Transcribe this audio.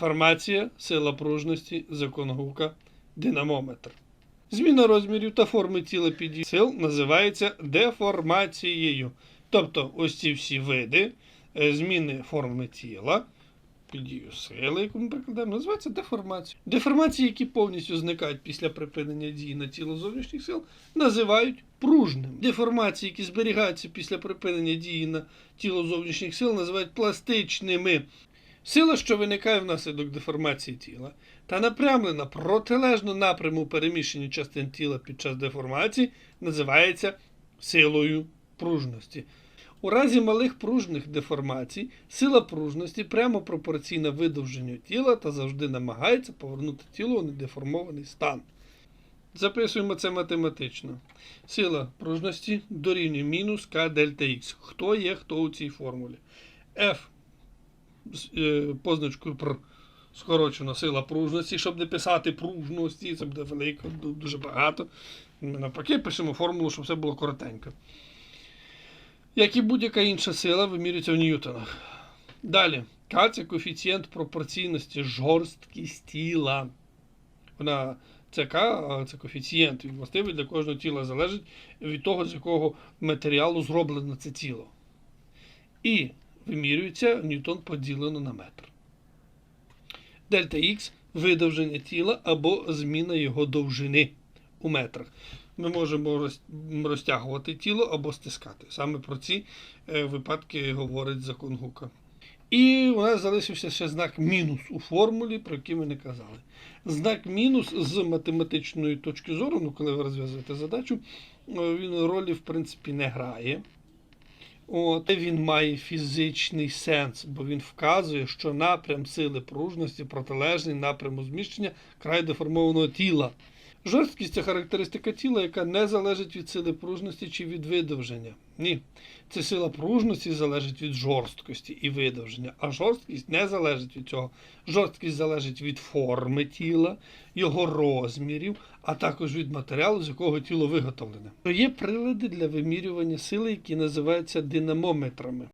Деформація, сила пружності, закон Гука, динамометр. Зміна розмірів та форми тіла під сил називається деформацією. Тобто ось ці всі види е, зміни форми тіла під дією сили, яку ми прикладаємо, називається деформацією. Деформації, які повністю зникають після припинення дії на тіло зовнішніх сил, називають пружним. Деформації, які зберігаються після припинення дії на тіло зовнішніх сил, називають пластичними. Сила, що виникає внаслідок деформації тіла, та напрямлена протилежно напряму переміщення частин тіла під час деформації, називається силою пружності. У разі малих пружних деформацій сила пружності прямо пропорційна видовженню тіла та завжди намагається повернути тіло у недеформований стан. Записуємо це математично. Сила пружності дорівнює мінус К дельта Х. Хто є хто у цій формулі? F позначкою пр скорочено сила пружності, щоб не писати пружності, це буде велико, дуже багато. Ми навпаки пишемо формулу, щоб все було коротенько. Як і будь-яка інша сила вимірюється в ньютонах. Далі. К це коефіцієнт пропорційності жорсткість тіла. Вона це К, це коефіцієнт. Він властивий для кожного тіла залежить від того, з якого матеріалу зроблено це тіло. І вимірюється ньютон поділено на метр. Дельта Х видовження тіла або зміна його довжини у метрах. Ми можемо розтягувати тіло або стискати. Саме про ці е, випадки говорить закон Гука. І у нас залишився ще знак мінус у формулі, про який ми не казали. Знак мінус з математичної точки зору, ну коли ви розв'язуєте задачу, е, він ролі в принципі не грає. От, він має фізичний сенс, бо він вказує, що напрям сили пружності протилежний напряму зміщення край деформованого тіла. Жорсткість це характеристика тіла, яка не залежить від сили пружності чи від видовження. Ні. Це сила пружності залежить від жорсткості і видовження, а жорсткість не залежить від цього. Жорсткість залежить від форми тіла, його розмірів, а також від матеріалу, з якого тіло виготовлене. Є прилади для вимірювання сили, які називаються динамометрами.